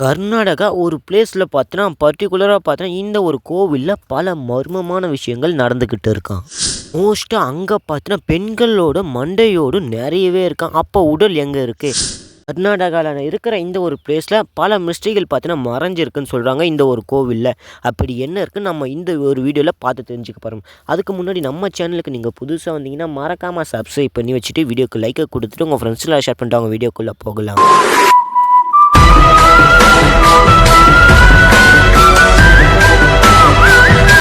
கர்நாடகா ஒரு பிளேஸில் பார்த்தோன்னா பர்டிகுலராக பார்த்தோன்னா இந்த ஒரு கோவிலில் பல மர்மமான விஷயங்கள் நடந்துக்கிட்டு இருக்கான். மோஸ்ட்டாக அங்கே பார்த்தோன்னா பெண்களோட மண்டையோடு நிறையவே இருக்கான். அப்போ உடல் எங்கே இருக்குது கர்நாடகாவில் இருக்கிற இந்த ஒரு பிளேஸில் பல மிஸ்ட்ரிகள் பார்த்தோன்னா மறைஞ்சிருக்குன்னு சொல்கிறாங்க இந்த ஒரு கோவிலில். அப்படி என்ன இருக்குன்னு நம்ம இந்த ஒரு வீடியோவில் பார்த்து தெரிஞ்சுக்க போகிறோம் அதுக்கு முன்னாடி நம்ம சேனலுக்கு நீங்கள் புதுசாக வந்தீங்கன்னா மறக்காமல் சப்ஸ்கிரைப் பண்ணி வச்சுட்டு வீடியோக்கு லைக்கை கொடுத்துட்டு உங்கள் ஃப்ரெண்ட்ஸ்லாம் ஷேர் பண்ணிட்டு அவங்க வீடியோக்குள்ளே போகலாம். Música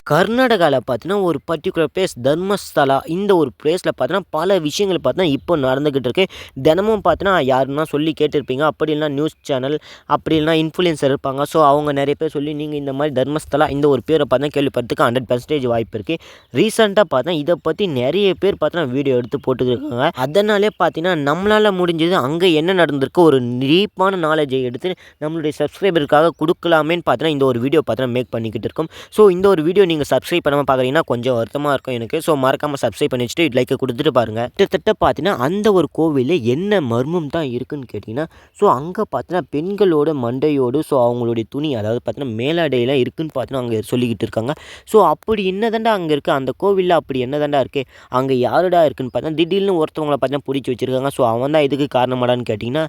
கர்நாடகாவில் பார்த்தீங்கன்னா ஒரு பர்டிகுலர் பிளேஸ் தர்மஸ்தலா இந்த ஒரு பிளேஸில் பார்த்தீங்கன்னா பல விஷயங்கள் பார்த்தீங்கன்னா இப்போ நடந்துக்கிட்டு இருக்கு தினமும் பார்த்தீங்கன்னா யாருன்னா சொல்லி கேட்டிருப்பீங்க. அப்படி இல்லைனா நியூஸ் சேனல் அப்படி இல்லைனா இன்ஃப்ளூயன்சர் இருப்பாங்க. ஸோ அவங்க நிறைய பேர் சொல்லி நீங்கள் இந்த மாதிரி தர்மஸ்தலா இந்த ஒரு பேரை பார்த்தா கேள்விப்படுறதுக்கு ஹண்ட்ரட் பர்சன்டேஜ் வாய்ப்பு இருக்குது ரீசெண்டாக பார்த்தா இதை பற்றி நிறைய பேர் பார்த்தீங்கன்னா வீடியோ எடுத்து போட்டுருக்காங்க அதனாலே பார்த்தீங்கன்னா நம்மளால் முடிஞ்சது அங்கே என்ன நடந்திருக்கு ஒரு டீப்பான நாலேஜை எடுத்து நம்மளுடைய சப்ஸ்கிரைபருக்காக கொடுக்கலாமேன்னு பார்த்தீங்கன்னா இந்த ஒரு வீடியோ பார்த்தீங்கன்னா மேக் பண்ணிக்கிட்டு இருக்கோம் ஸோ இந்த ஒரு வீடியோ நீங்கள் சப்ஸ்கிரைப் பண்ணாமல் பார்க்குறீங்கன்னா கொஞ்சம் வருத்தமாக இருக்கும் எனக்கு. ஸோ மறக்காமல் சப்ஸ்கிரைப் பண்ணி வச்சுட்டு லைக்கை கொடுத்துட்டு பாருங்கள் கிட்டத்தட்ட பார்த்தீங்கன்னா அந்த ஒரு கோவிலில் என்ன மர்மம் தான் இருக்குன்னு கேட்டிங்கன்னா ஸோ அங்கே பார்த்தீங்கன்னா பெண்களோட மண்டையோடு ஸோ அவங்களுடைய துணி அதாவது பார்த்தீங்கன்னா மேலாடையெல்லாம் இருக்குதுன்னு பார்த்தீங்கன்னா அங்கே சொல்லிக்கிட்டு இருக்காங்க. ஸோ அப்படி என்னதாண்டா அங்கே இருக்குது அந்த கோவிலில் அப்படி என்னதாண்டா இருக்குது அங்கே யாருடா இருக்குன்னு பார்த்தா திடீர்னு ஒருத்தவங்களை பார்த்தீங்கன்னா பிடிச்சி வச்சுருக்காங்க. ஸோ அவன் தான் இதுக்கு காரணமாடான்னு கேட்டிங்கன்னா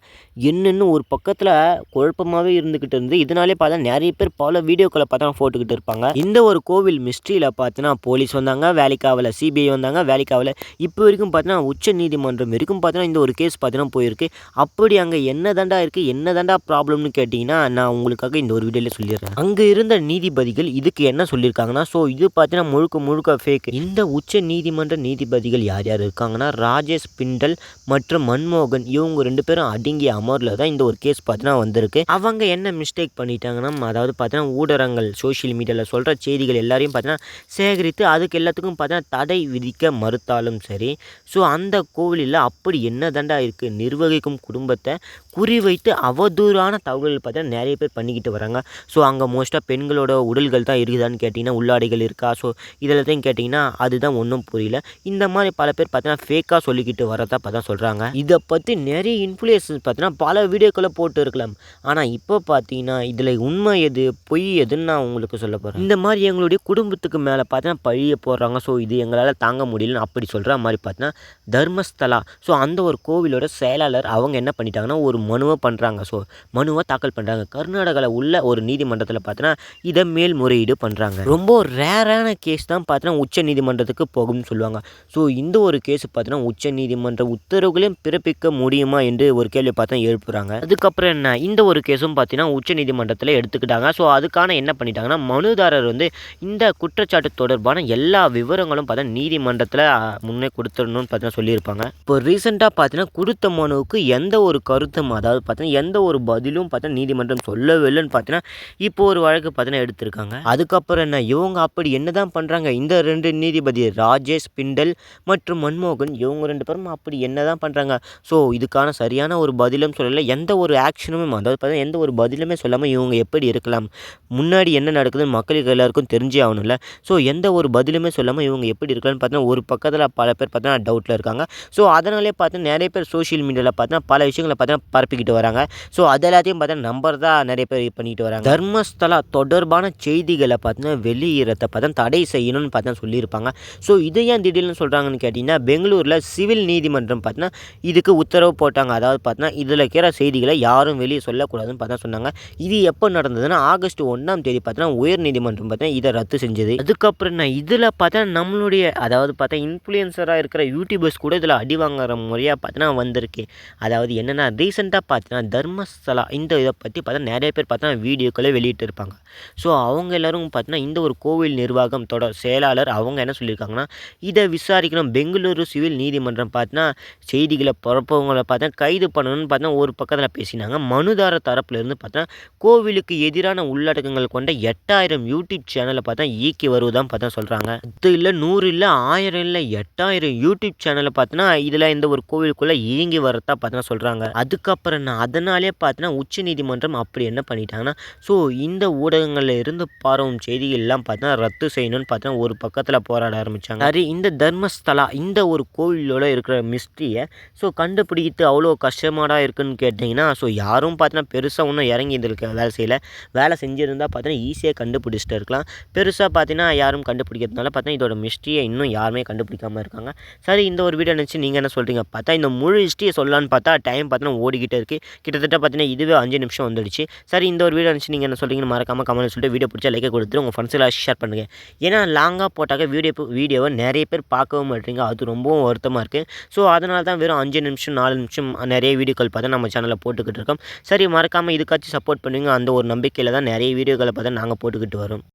என்னென்னு ஒரு பக்கத்தில் குழப்பமாகவே இருந்துக்கிட்டு இருந்து இதனாலே பார்த்தா நிறைய பேர் பல வீடியோக்களை பார்த்தா போட்டுக்கிட்டு இருப்பாங்க. இந்த ஒரு கோவில் மிஸ்ட்ரியில் பார்த்தீங்கன்னா போலீஸ் வந்தாங்க வேலைக்காவல சிபிஐ வந்தாங்க வேலைக்காவல. இப்போ வரைக்கும் பார்த்தீங்கன்னா உச்ச நீதிமன்றம் வரைக்கும் பார்த்தீங்கன்னா இந்த ஒரு கேஸ் பார்த்தீங்கன்னா போயிருக்கு. அப்படி அங்கே என்ன தாண்டா இருக்குது என்ன தாண்டா ப்ராப்ளம்னு கேட்டிங்கன்னா நான் உங்களுக்காக இந்த ஒரு வீடியோவில் சொல்லிடுறேன். அங்கே இருந்த நீதிபதிகள் இதுக்கு என்ன சொல்லியிருக்காங்கன்னா ஸோ இது பார்த்தீங்கன்னா முழுக்க முழுக்க ஃபேக் இந்த உச்ச நீதிமன்ற நீதிபதிகள் யார் யார் இருக்காங்கன்னா ராஜேஷ் பிண்டல் மற்றும் மன்மோகன். இவங்க ரெண்டு பேரும் அடங்கிய அமர்வில் தான் இந்த ஒரு கேஸ் பார்த்தீங்கன்னா வந்திருக்கு. அவங்க என்ன மிஸ்டேக் பண்ணிட்டாங்கன்னா அதாவது பார்த்தீங்கன்னா ஊடகங்கள் சோஷியல் மீடியாவில் சொல்கிற செய்திகள் எல்லாரையும் பார்த்தீங்கன்னா சேகரித்து அதுக்கு எல்லாத்துக்கும் பார்த்தீங்கன்னா தடை விதிக்க மறுத்தாலும் சரி. ஸோ அந்த கோவிலில் அப்படி என்ன தண்டா இருக்குது நிர்வகிக்கும் குடும்பத்தை குறிவைத்து அவதூறான தகவல்கள் பார்த்தீங்கன்னா நிறைய பேர் பண்ணிக்கிட்டு வராங்க. ஸோ அங்கே மோஸ்ட்டாக பெண்களோட உடல்கள் தான் இருக்குதான்னு கேட்டிங்கன்னா உள்ளாடைகள் இருக்கா? ஸோ இதெல்லாத்தையும் கேட்டிங்கன்னா அதுதான் ஒன்றும் புரியல. இந்த மாதிரி பல பேர் பார்த்தீங்கன்னா ஃபேக்காக சொல்லிக்கிட்டு வரதா பார்த்தா சொல்கிறாங்க இதை பற்றி நிறைய இன்ஃப்ளூயன்சஸ் பார்த்தீங்கன்னா பல வீடியோக்களை போட்டு இருக்கலாம். ஆனால் இப்போ பார்த்தீங்கன்னா இதில் உண்மை எது பொய் எதுன்னு நான் உங்களுக்கு சொல்ல போகிறேன் இந்த மாதிரி எங்களுடைய குடும்பத்துக்கு மேலே பார்த்தீங்கன்னா பழிய போடுறாங்க. ஸோ இது எங்களால் தாங்க முடியலன்னு அப்படி சொல்கிற மாதிரி பார்த்தீங்கன்னா தர்மஸ்தலா. ஸோ அந்த ஒரு கோவிலோட செயலாளர் அவங்க என்ன பண்ணிட்டாங்கன்னா ஒரு மனுவை பண்ணுறாங்க ஸோ மனுவை தாக்கல் பண்ணுறாங்க கர்நாடகாவில் உள்ள ஒரு நீதிமன்றத்தில் பார்த்தீங்கன்னா இதை மேல்முறையீடு பண்ணுறாங்க ரொம்ப ரேரான கேஸ் தான் பார்த்தீங்கன்னா உச்ச நீதிமன்றத்துக்கு போகும்னு சொல்லுவாங்க. ஸோ இந்த ஒரு கேஸ் பார்த்தீங்கன்னா உச்ச நீதிமன்ற உத்தரவுகளையும் பிறப்பிக்க முடியுமா என்று ஒரு கேள்வி பார்த்தா எழுப்புறாங்க. அதுக்கப்புறம் என்ன? இந்த ஒரு கேஸும் பார்த்தீங்கன்னா உச்ச நீதிமன்றத்தில் எடுத்துக்கிட்டாங்க. ஸோ அதுக்கான என்ன பண்ணிட்டாங்கன்னா மனுதாரர் வந்து இந்த குற்றச்சாட்டு தொடர்பான எல்லா விவரங்களும் பார்த்தா நீதிமன்றத்தில் முன்னே கொடுத்துடணும்னு பார்த்தீங்கன்னா சொல்லியிருப்பாங்க. இப்போ ரீசெண்டாக பார்த்தீங்கன்னா கொடுத்த மனுவுக்கு எந்த ஒரு கருத்தும் அதாவது பார்த்தீங்கன்னா எந்த ஒரு பதிலும் பார்த்தீங்கன்னா நீதிமன்றம் சொல்லவில்லைன்னு பார்த்தீங்கன்னா இப்போ ஒரு வழக்கு பார்த்தீங்கன்னா எடுத்திருக்காங்க. அதுக்கப்புறம் என்ன இவங்க அப்படி என்ன தான் பண்ணுறாங்க இந்த ரெண்டு நீதிபதி ராஜேஷ் பிண்டல் மற்றும் மன்மோகன் இவங்க ரெண்டு பேரும் அப்படி என்ன தான் பண்ணுறாங்க ஸோ இதுக்கான சரியான ஒரு பதிலும் சொல்லலை. எந்த ஒரு ஆக்ஷனுமே அதாவது பார்த்தீங்கன்னா எந்த ஒரு பதிலுமே சொல்லாமல் இவங்க எப்படி இருக்கலாம்? முன்னாடி என்ன நடக்குதுன்னு மக்களுக்கு எல்லாருக்கும் தெரிஞ்சே ஆகணும்ல. ஸோ எந்த ஒரு பதிலுமே சொல்லாமல் இவங்க எப்படி இருக்கலாம்னு பார்த்தீங்கன்னா ஒரு பக்கத்தில் பல பேர் பார்த்தீங்கன்னா டவுட்டில் இருக்காங்க. ஸோ அதனாலே பார்த்து நிறைய பேர் சோஷியல் மீடியாவில் பார்த்தீங்கன்னா பல விஷயங்களை பார்த்தீங்கன்னா பரப்பிக்கிட்டு வராங்க. ஸோ அது எல்லாத்தையும் பார்த்தீங்கன்னா நம்பர் தான் நிறைய பேர் பண்ணிட்டு வராங்க. தர்மஸ்தலா தொடர்பான செய்திகளை பார்த்தீங்கன்னா வெளியேறத்தை பார்த்தா தடை செய்யணும்னு பார்த்தா சொல்லியிருப்பாங்க. ஸோ இதை ஏன் திடீர்னு சொல்கிறாங்கன்னு கேட்டிங்கன்னா பெங்களூரில் சிவில் நீதிமன்றம் பார்த்தீங்கன்னா இதுக்கு உத்தரவு போட்டாங்க. அதாவது பார்த்தீங்கன்னா இதில் இருக்கிற செய்திகளை யாரும் வெளியே சொல்லக்கூடாதுன்னு பார்த்தா சொன்னாங்க. இது எப்போ நடந்ததுன்னா ஆகஸ்ட் ஒன்றாம் தேதி பார்த்தீங்கன்னா உயர் நீதிமன்றம் பார்த்தீங்கன்னா இதை ரத்து செஞ்சது. அதுக்கப்புறம் என்ன? இதில் பார்த்தா நம்மளுடைய அதாவது பார்த்தா இன்ஃப்ளூயன்சராக இருக்கிற யூடியூபர்ஸ் கூட இதில் அடி வாங்குற முறையாக பார்த்தீங்கன்னா வந்திருக்கு. அதாவது என்னென்னா ரீசெண்டாக பார்த்தீங்கன்னா தர்மஸ்தலா இந்த இதை பற்றி பார்த்தா நிறைய பேர் பார்த்தா வீடியோக்களை வெளியிட்டு இருப்பாங்க ஸோ அவங்க எல்லோரும் பார்த்தீங்கன்னா இந்த ஒரு கோவில் நிர்வாகம் தொடர் செயலாளர் அவங்க என்ன சொல்லியிருக்காங்கன்னா இதை விசாரிக்கணும். பெங்களூரு சிவில் நீதிமன்றம் பார்த்தீங்கன்னா செய்திகளை பரப்பவங்களை பார்த்தா கைது பண்ணணும்னு பார்த்தா ஒரு பக்கத்தில் பேசினாங்க. மனுதார தரப்புலேருந்து பார்த்தா கோவிலுக்கு எதிரான உள்ளடக்கங்கள் கொண்ட எட்டாயிரம் யூடியூப் சேனலை பார்த்தா இயக்கி வருவதான் பார்த்தா சொல்கிறாங்க இது இல்லை நூறு இல்லை ஆயிரம் இல்லை எட்டாயிரம் யூடியூப் சேனலை பார்த்தோன்னா இதில் இந்த ஒரு கோவிலுக்குள்ளே இயங்கி வரதா பார்த்தா சொல்கிறாங்க அதுக்கப்புறம் அப்புறம் நான் அதனாலே பார்த்தீங்கன்னா உச்சநீதிமன்றம் அப்படி என்ன பண்ணிட்டாங்கன்னா ஸோ இந்த ஊடகங்களில் இருந்து பரவும் செய்திகள்லாம் பார்த்தீங்கன்னா ரத்து செய்யணும்னு பார்த்தீங்கன்னா ஒரு பக்கத்தில் போராட ஆரம்பித்தாங்க சரி இந்த தர்மஸ்தலா இந்த ஒரு கோவிலோட இருக்கிற மிஸ்ட்ரியை ஸோ கண்டுபிடிக்கிறது அவ்வளோ கஷ்டமாடா இருக்குன்னு கேட்டிங்கன்னா ஸோ யாரும் பார்த்தீங்கன்னா பெருசாக ஒன்றும் இறங்கி இருந்திருக்க வேலை செய்யலை. வேலை செஞ்சுருந்தால் பார்த்தீங்கன்னா ஈஸியாக கண்டுபிடிச்சிட்டு இருக்கலாம். பெருசாக பார்த்தீங்கன்னா யாரும் கண்டுபிடிக்கிறதுனால பார்த்தீங்கன்னா இதோட மிஸ்ட்ரியை இன்னும் யாருமே கண்டுபிடிக்காம இருக்காங்க. சரி இந்த ஒரு வீடியோ நினச்சி நீங்கள் என்ன சொல்கிறீங்க பார்த்தா இந்த முழு ஹிஸ்ட்ரியை சொல்லலான்னு பார்த்தா டைம் பார்த்தீங்கன்னா ஓடிக்கிட்டு இருக்குது கிட்டத்தட்ட பார்த்தீங்கன்னா இதுவே அஞ்சு நிமிஷம் வந்துடுச்சு. சரி இந்த ஒரு வீடியோ நினச்சி நீங்கள் என்ன சொல்கிறீங்கன்னு மறக்காமல் கமெண்ட் சொல்லிட்டு வீடியோ பிடிச்சா லைக்கை கொடுத்துட்டு உங்கள் ஃப்ரெண்ட்ஸில் ஷேர் பண்ணுங்கள் ஏன்னா லாங்காக போட்டாக்க வீடியோ வீடியோவை நிறைய பேர் பார்க்கவும் மாட்டீங்க. அது ரொம்பவும் வருத்தமாக இருக்குது ஸோ அதனால தான் வெறும் அஞ்சு நிமிஷம் நாலு நிமிஷம் நிறைய வீடியோக்கள் பார்த்தா நம்ம சேனலில் போட்டுக்கிட்டு இருக்கோம். சரி மறக்காமல் இதுக்காச்சும் சப்போர்ட் பண்ணுவீங்க அந்த ஒரு நம்பிக்கையில் தான் நிறைய வீடியோக்களை பார்த்தா நாங்கள் போட்டுக்கிட்டு வரோம்.